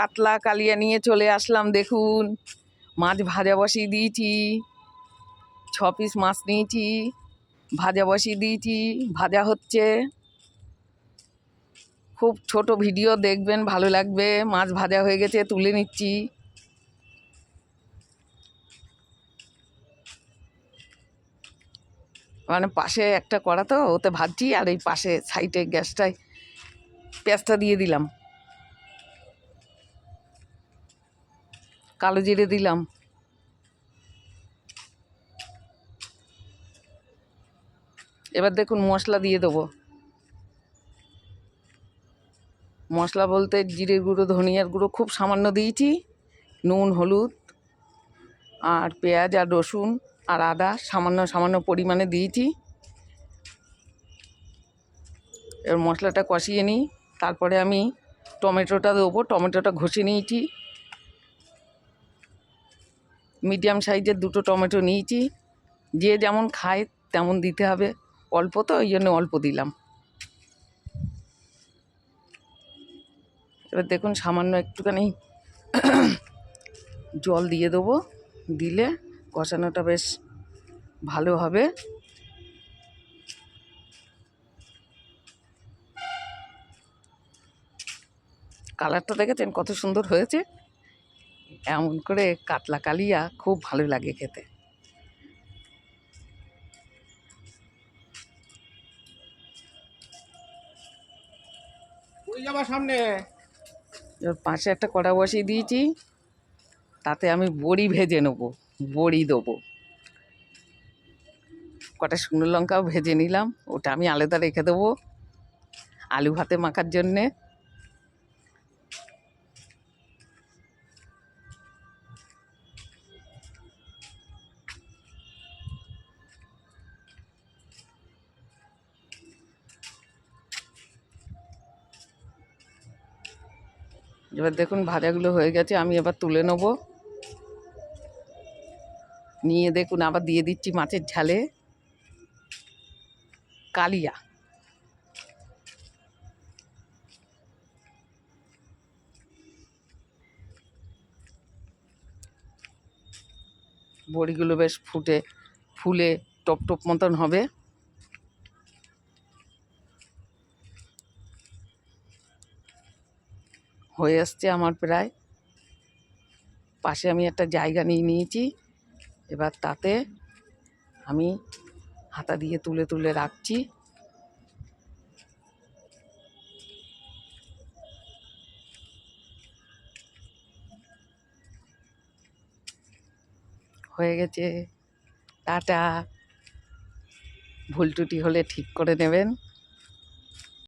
কাতলা কালিয়া নিয়ে চলে আসলাম, দেখুন। মাছ ভাজা বসিয়ে দিয়েছি, ছ পিস মাছ নিয়েছি, ভাজা বসিয়ে দিয়েছি, ভাজা হচ্ছে। খুব ছোট ভিডিও, দেখবেন, ভালো লাগবে। মাছ ভাজা হয়ে গেছে, তুলে নিচ্ছি। মানে পাশে একটা কড়া তো, ওতে ভাজছি, আর এই পাশে সাইডে গ্যাসটায় পেঁয়াজটা দিয়ে দিলাম। কালো জিরে দিলাম। এবার দেখুন মশলা দিয়ে দেবো। মশলা বলতে জিরে গুঁড়ো, ধনিয়ার গুঁড়ো খুব সামান্য দিয়েছি, নুন, হলুদ আর পেঁয়াজ আর রসুন আর আদা সামান্য সামান্য পরিমাণে দিয়েছি। এবার মশলাটা কষিয়ে নিই। তারপরে আমি টমেটোটা দেবো। টমেটোটা ঘষে নিয়েছি। মিডিয়াম সাইজের দুটো টমেটো নিয়েছি। যে যেমন খায় তেমন দিতে হবে। অল্প তো, ওই জন্য অল্প দিলাম। এবার দেখুন, সামান্য একটুখানি জল দিয়ে দেবো। দিলে কষানোটা বেশ ভালো হবে। কালারটা দেখেছেন কত সুন্দর হয়েছে? এমন করে কাতলা কালিয়া খুব ভালো লাগে খেতে। সামনে। পাশে একটা কড়া বসিয়ে দিয়েছি তাতে আমি বড়ি ভেজে নেব বড়ি দেবো। কটা শুকনো লঙ্কাও ভেজে নিলাম ওটা আমি আলাদা রেখে দেবো আলু ভাতে মাখার জন্যে। এবার দেখুন ভাজাগুলো হয়ে গেছে, আমি এবার তুলে নেব। নিয়ে দেখুন, আবার দিয়ে দিচ্ছি মাছের ঝালে। কালিয়া। বড়িগুলো বেশ ফুটে, ফুলে টপ টপ মতন হবে। হয়ে আসছে আমার প্রায়। পাশে আমি একটা জায়গা নিয়ে নিয়েছি। এবার তাতে আমি হাতা দিয়ে তুলে তুলে রাখছি। হয়ে গেছে। টাটা। ভুল টুটি হলে ঠিক করে নেবেন।